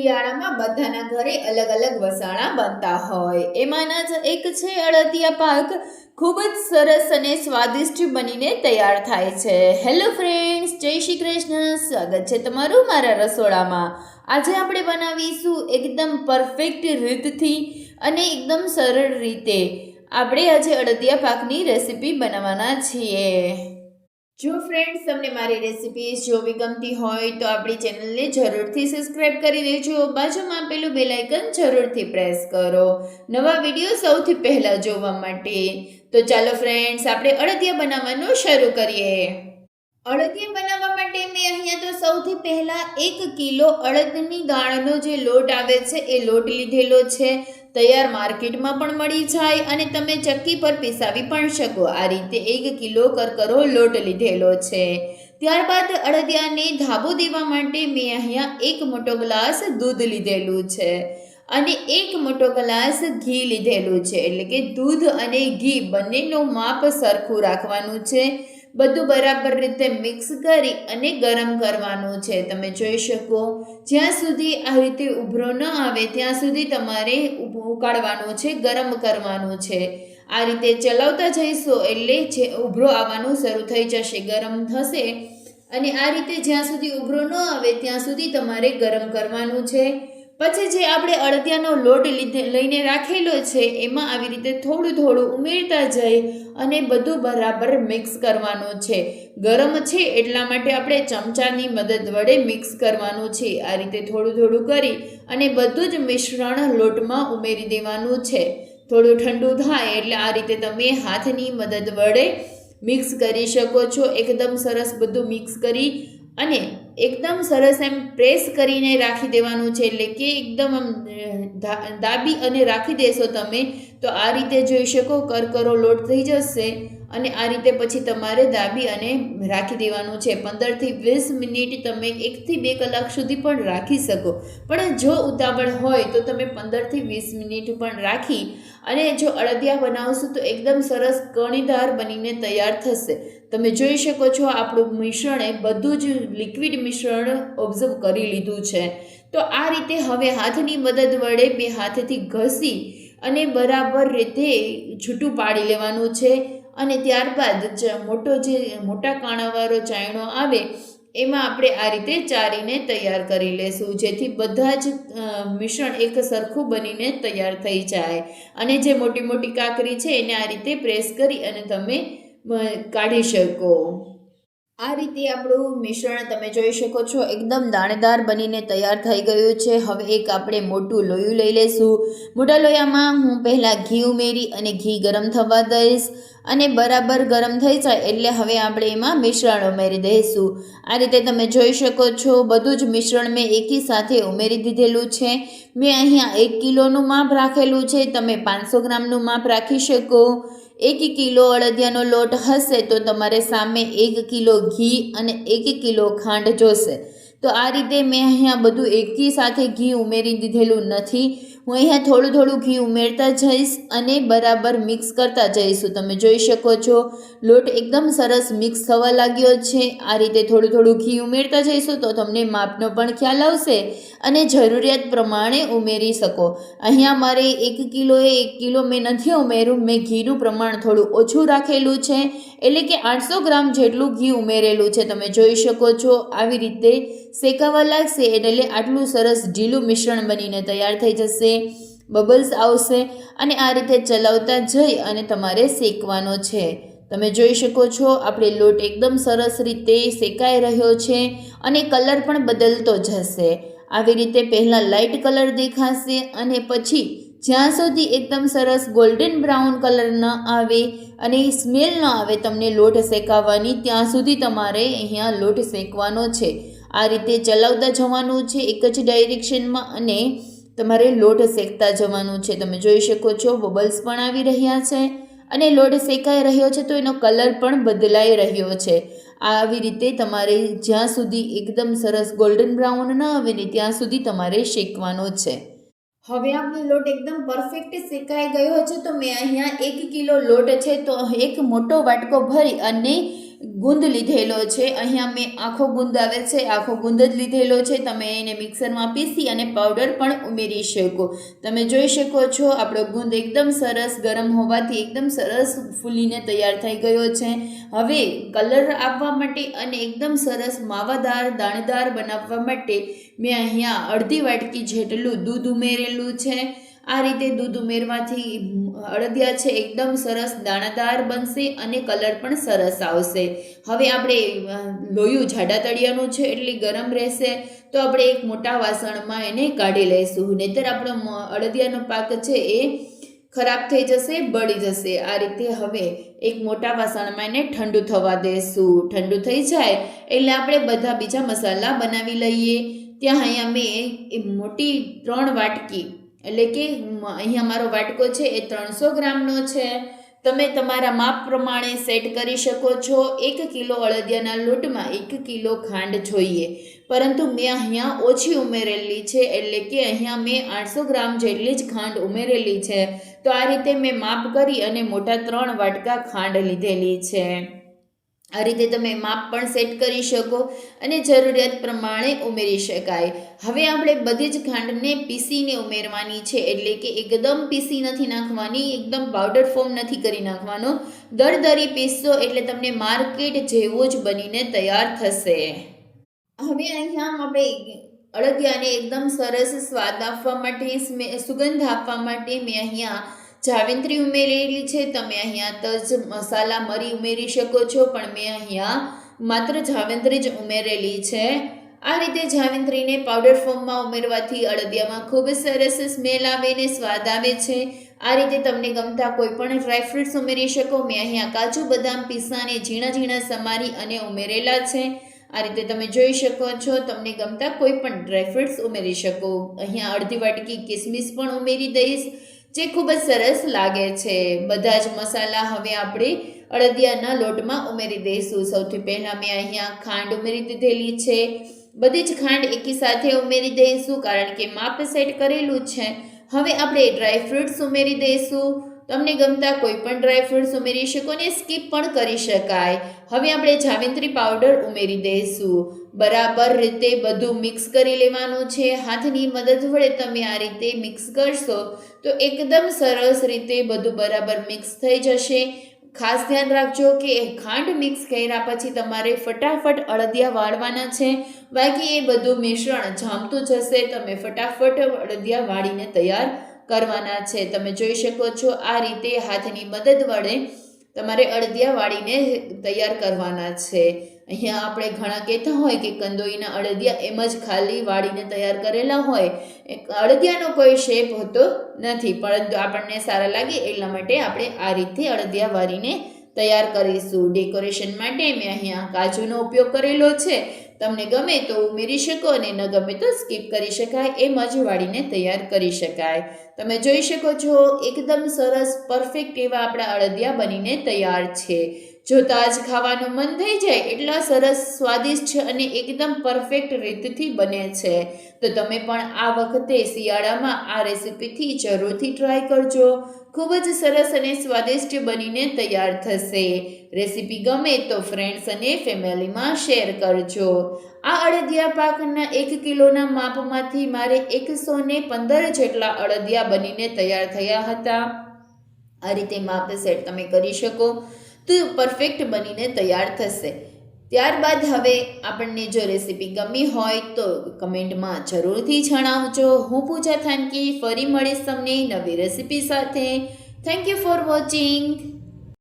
શિયાળામાં બધાના ઘરે અલગ અલગ વસાણા બનતા હોય. એમાંના જ એક છે અડદિયા પાક. ખૂબ જ સરસ અને સ્વાદિષ્ટ બનીને તૈયાર થાય છે. હેલો ફ્રેન્ડ્સ જય શ્રી કૃષ્ણ. સ્વાગત છે તમારું મારા રસોડામાં. આજે આપણે બનાવીશું એકદમ પરફેક્ટ રીતથી અને એકદમ સરળ રીતે. આપણે આજે અડદિયા પાકની રેસીપી બનાવવાના છીએ. જો ફ્રેન્ડ્સ તમને મારી રેસિપી જોવી ગમતી હોય તો આપણી ચેનલને જરૂરથી સબસ્ક્રાઇબ કરી દેજો. બાજુમાં આપેલું બેલાઇકન જરૂરથી પ્રેસ કરો. નવા વીડિયો સૌથી પહેલાં જોવા માટે. તો ચાલો ફ્રેન્ડ્સ આપણે અડદિયા બનાવવાનું શરૂ કરીએ. અડદિયા બનાવવા માટે મેં અહીંયા તો સૌથી પહેલાં એક કિલો અડદની દાળનો જે લોટ આવે છે, એ લોટ લીધેલો છે. તૈયાર માર્કેટમાં પણ મળી જાય અને તમે ચક્કી પર પીસાવી પણ શકો. આ રીતે એક કિલો કરકરો લોટ લીધેલો છે. ત્યારબાદ અડદિયાને ધાબો દેવા માટે મેં અહીંયા એક મોટો ગ્લાસ દૂધ લીધેલું છે અને એક મોટો ગ્લાસ ઘી લીધેલું છે. એટલે કે દૂધ અને ઘી બંનેનું માપ સરખું રાખવાનું છે. બધું બરાબર રીતે મિક્સ કરી અને ગરમ કરવાનું છે. તમે જોઈ શકો, જ્યાં સુધી આ રીતે ઉભરો ન આવે, ત્યાં સુધી તમારે ઉકાળવાનું છે, ગરમ કરવાનું છે. આ રીતે ચલાવતા જઈશો એટલે જે ઉભરો આવવાનું શરૂ થઈ જશે, ગરમ થશે. અને આ રીતે જ્યાં સુધી ઉભરો ન આવે, ત્યાં સુધી તમારે ગરમ કરવાનું છે. પછી જે આપણે અડદિયાનો લોટ લીધે લઈને રાખેલો છે, એમાં આવી રીતે થોડું થોડું ઉમેરતા જઈ અને બધું બરાબર મિક્સ કરવાનું છે. ગરમ છે એટલા માટે આપણે ચમચાની મદદ વડે મિક્સ કરવાનું છે. આ રીતે થોડું થોડું કરી અને બધું જ મિશ્રણ લોટમાં ઉમેરી દેવાનું છે. થોડું ઠંડુ થાય એટલે આ રીતે તમે હાથની મદદ વડે મિક્સ કરી શકો છો. એકદમ સરસ બધું મિક્સ કરી અને એકદમ સરસ એમ પ્રેસ કરીને રાખી દેવાનું છે, એટલે કે એકદમ આમ દાબી અને રાખી દેશો તમે, તો આ રીતે જોઈ શકો, કરકરો લોટ થઈ જશે અને આ રીતે પછી તમારે દાબી અને રાખી દેવાનું છે. પંદરથી વીસ મિનિટ તમે એકથી બે કલાક સુધી પણ રાખી શકો. પણ જો ઉતાવળ હોય તો તમે પંદરથી વીસ મિનિટ પણ રાખી અને જો અડદિયા બનાવશો તો એકદમ સરસ કણીદાર બનીને તૈયાર થશે. તમે જોઈ શકો છો આપણું મિશ્રણ બધું જ લિક્વિડ મિશ્રણ ઓબ્ઝર્વ કરી લીધું છે. તો આ રીતે હવે હાથની મદદ વડે બે હાથથી ઘસી અને બરાબર રીતે છૂટું પાડી લેવાનું છે. અને ત્યારબાદ મોટો જે મોટા કાણાવાળો ચાયણો આવે, એમાં આપણે આ રીતે ચારીને તૈયાર કરી લેશું, જેથી બધા જ મિશ્રણ એક સરખું બનીને તૈયાર થઈ જાય. અને જે મોટી મોટી કાકરી છે એને આ રીતે પ્રેસ કરી અને તમે કાઢી શકો. આ રીતે આપણું મિશ્રણ તમે જોઈ શકો છો, એકદમ દાણેદાર બનીને તૈયાર થઈ ગયું છે. હવે એક આપણે મોટું લોયું લઈ લઈશું મોટા લોયામાં હું પહેલાં ઘી ઉમેરી અને ઘી ગરમ થવા દઈશ. અને બરાબર ગરમ થઈ જાય એટલે હવે આપણે એમાં મિશ્રણ ઉમેરી દઈશું. આ રીતે તમે જોઈ શકો છો, બધું જ મિશ્રણ મેં એકી સાથે ઉમેરી દીધેલું છે. મેં અહીંયા એક કિલોનું માપ રાખેલું છે, તમે પાંચસો ગ્રામનું માપ રાખી શકો. એક કિલો અડદિયાનો લોટ હશે તો તમારે સામે એક કિલો ઘી અને એક કિલો ખાંડ જોશે. તો આ રીતે મેં અહીંયા બધું એકી સાથે ઘી ઉમેરી દીધેલું નથી. હું અહીંયા થોડું થોડું ઘી ઉમેરતા જઈશ અને બરાબર મિક્સ કરતા જઈશું. તમે જોઈ શકો છો, લોટ એકદમ સરસ મિક્સ થવા લાગ્યો છે. આ રીતે થોડું થોડું ઘી ઉમેરતા જઈશું તો તમને માપનો પણ ખ્યાલ આવશે અને જરૂરિયાત પ્રમાણે ઉમેરી શકો. અહીંયા મારે એક કિલોએ એક કિલો મેં નથી ઉમેર્યું, મેં ઘીનું પ્રમાણ થોડું ઓછું રાખેલું છે. એટલે કે આઠસો ગ્રામ જેટલું ઘી ઉમેરેલું છે. તમે જોઈ શકો છો, આવી રીતે શેકાવા લાગશે એટલે આટલું સરસ ઢીલું મિશ્રણ બનીને તૈયાર થઈ જશે. બબલ્સ આવશે અને આ રીતે ચલાવતા જઈ અને તમારે શેકવાનો છે. તમે જોઈ શકો છો, આપણે લોટ એકદમ સરસ રીતે શેકાઈ રહ્યો છે અને કલર પણ બદલતો જશે. આવી રીતે પહેલાં લાઇટ કલર દેખાશે અને પછી જ્યાં સુધી એકદમ સરસ ગોલ્ડન બ્રાઉન કલર ન આવે અને સ્મેલ ન આવે તમને લોટ શેકાવવાની ત્યાં સુધી તમારે અહીંયા લોટ શેકવાનો છે. આ રીતે ચલાવતા જવાનું છે, એક જ ડાયરેક્શનમાં અને તમારે લોટ શેકતા જવાનું છે. તમે જોઈ શકો છો બબલ્સ પણ આવી રહ્યા છે અને લોટ શેકાઈ રહ્યો છે તો એનો કલર પણ બદલાઈ રહ્યો છે. આવી રીતે તમારે જ્યાં સુધી એકદમ સરસ ગોલ્ડન બ્રાઉન ન આવે ને ત્યાં સુધી તમારે શેકવાનો છે. હવે આપણો લોટ એકદમ પરફેક્ટ શેકાઈ ગયો છે તો મેં અહીંયા એક કિલો લોટ છે તો એક મોટો વાટકો ભરી અને ગુંદ લીધેલો છે. અહીંયા મેં આખો ગુંદ આવે છે. આખો ગુંદ જ લીધેલો છે. તમે એને મિક્સરમાં પીસી અને પાવડર પણ ઉમેરી શકો. તમે જોઈ શકો છો, આપણો ગુંદ એકદમ સરસ ગરમ હોવાથી એકદમ સરસ ફૂલીને તૈયાર થઈ ગયો છે. હવે કલર આપવા માટે અને એકદમ સરસ માવાદાર, દાણેદાર બનાવવા માટે મેં અહીંયા અડધી વાટકી જેટલું દૂધ ઉમેરેલું છે. આ રીતે દૂધ ઉમેરવાથી અડદિયા છે, એકદમ સરસ, દાણાદાર બનશે અને કલર પણ સરસ આવશે. હવે આપણે લોયું જાડા તળિયાનું છે, એટલે ગરમ રહેશે, તો આપણે એક મોટા વાસણમાં એને કાઢી લઈશું. નહીતર આપણો અડદિયાનો પાક છે એ ખરાબ થઈ જશે, બળી જશે. આ રીતે હવે એક મોટા વાસણમાં એને ઠંડુ થવા દેશું. ઠંડુ થઈ જાય, એટલે આપણે બધા બીજા મસાલા બનાવી લઈએ. ત્યાં અહીંયા મેં મોટી ત્રણ વાટકી એટલે કે અહીંયા મારો વાટકો છે એ ત્રણસો ગ્રામનો છે. તમે તમારા માપ પ્રમાણે સેટ કરી શકો છો. એક કિલો અળદિયાના લોટમાં એક કિલો ખાંડ જોઈએ. પરંતુ મેં અહીંયા ઓછી ઉમેરેલી છે, એટલે કે અહીંયા મેં આઠસો ગ્રામ જેટલી જ ખાંડ ઉમેરેલી છે. તો આ રીતે મેં માપ કરી અને મોટા ત્રણ વાટકા ખાંડ લીધેલી છે. આ રીતે તમે માપ પણ સેટ કરી શકો અને જરૂરિયાત પ્રમાણે ઉમેરી શકાય. હવે આપણે બધી જ ખાંડને પીસીને ઉમેરવાની છે, એટલે કે એકદમ પીસી નથી નાખવાની, એકદમ પાવડર ફોર્મ નથી કરી નાખવાનો. દરદરી પીસશો એટલે તમને માર્કેટ જેવો જ બનીને તૈયાર થશે. હવે અહીંયા આપણે અળદિયાને એકદમ સરસ સ્વાદ આપવા માટે, સુગંધ આપવા માટે મેં અહીંયા જાવેત્રી ઉમેરેલી છે. તમે અહીંયા તજ મસાલા મરી ઉમેરી શકો છો, પણ મેં અહીંયા માત્ર જાવેત્રી જ ઉમેરેલી છે. આ રીતે જાવિંત્રીને પાવડર ફોર્મમાં ઉમેરવાથી અળદિયામાં ખૂબ સરસ સ્મેલ આવે ને સ્વાદ આવે છે. આ રીતે તમને ગમતા કોઈ પણ ડ્રાયફ્રૂટ્સ ઉમેરી શકો. મેં અહીંયા કાજુ બદામ પીસાને ઝીણા ઝીણા સમારી અને ઉમેરેલા છે. આ રીતે તમે જોઈ શકો છો, તમને ગમતા કોઈ પણ ડ્રાયફ્રૂટ્સ ઉમેરી શકો. અહીંયા અડધી વાટકી કિસમિસ પણ ઉમેરી દઈશ. જે ખૂબ જ સરસ લાગે છે. બધા જ મસાલા હવે આપણે અડદિયાના લોટમાં ઉમેરી દઈશું. સૌથી પહેલાં મેં અહીંયા ખાંડ ઉમેરી દીધેલી છે. બધી જ ખાંડ એકી સાથે ઉમેરી દઈશું કારણ કે માપ સેટ કરેલું છે. હવે આપણે ડ્રાયફ્રૂટ્સ ઉમેરી દઈશું. તમને ગમતા કોઈ પણ ડ્રાયફ્રૂટ્સ ઉમેરી શકો ને સ્કીપ પણ કરી શકાય. હવે આપણે જાવેત્રી પાવડર ઉમેરી દઈશું. બરાબર રીતે બધું મિક્સ કરી લેવાનું છે. હાથની મદદ વડે તમે આ રીતે મિક્સ કરશો તો એકદમ સરસ રીતે બધું બરાબર મિક્સ થઈ જશે. ખાસ ધ્યાન રાખજો કે ખાંડ મિક્સ કર્યા પછી તમારે ફટાફટ અળદિયા વાળવાના છે. બાકી એ બધું મિશ્રણ જામતું જશે, તમે ફટાફટ અળદિયા વાળીને તૈયાર કરવાના છે. તમે જોઈ શકો છો આ રીતે હાથની મદદ વડે તમારે અડદિયા વાળીને તૈયાર કરવાના છે. અહીંયા આપણે ઘણા કહેતા હોય કે કંદોઈના અડદિયા એમ જ ખાલી વાળીને તૈયાર કરેલા હોય. અડદિયાનો કોઈ શેપ હોતો નથી, પરંતુ આપણને સારા લાગે એટલા માટે આપણે આ રીતે અડદિયા વાળીને તૈયાર કરીશું. ડેકોરેશન માટે મેં અહીંયા કાજુનો ઉપયોગ કરેલો છે. તમને ગમે તો ઉમેરી શકો અને ન ગમે તો સ્કીપ કરી શકાય, એમ જ વાળીને તૈયાર કરી શકાય. તમે જોઈ શકો છો, એકદમ સરસ પરફેક્ટ એવા આપણા અળદિયા બનીને તૈયાર છે. જ ખાવાનું મન થઈ જાય, એટલા સરસ સ્વાદિષ્ટ અને એકદમ પરફેક્ટ રીતથી બને છે. તો તમે પણ આ વખતે શિયાળામાં આ રેસીપીથી જરૂરથી ટ્રાય કરજો. ખૂબ જ સરસ અને સ્વાદિષ્ટ બનીને તૈયાર થશે. રેસીપી ગમે તો ફ્રેન્ડ્સ અને ફેમિલીમાં શેર કરજો. આ અળદિયા પાકના એક કિલોના માપમાંથી મારે એકસો ને પંદર જેટલા અળદિયા બનીને તૈયાર થયા હતા. આ રીતે માપ સેટ તમે કરી શકો. તો પરફેક્ટ બનીને તૈયાર થશે. ત્યારબાદ હવે આપણને જો રેસીપી ગમી હોય તો કમેન્ટમાં જરૂરથી જણાવજો. હું પૂજા થાનકી ફરી મળીશ તમને નવી રેસીપી સાથે. Thank you for watching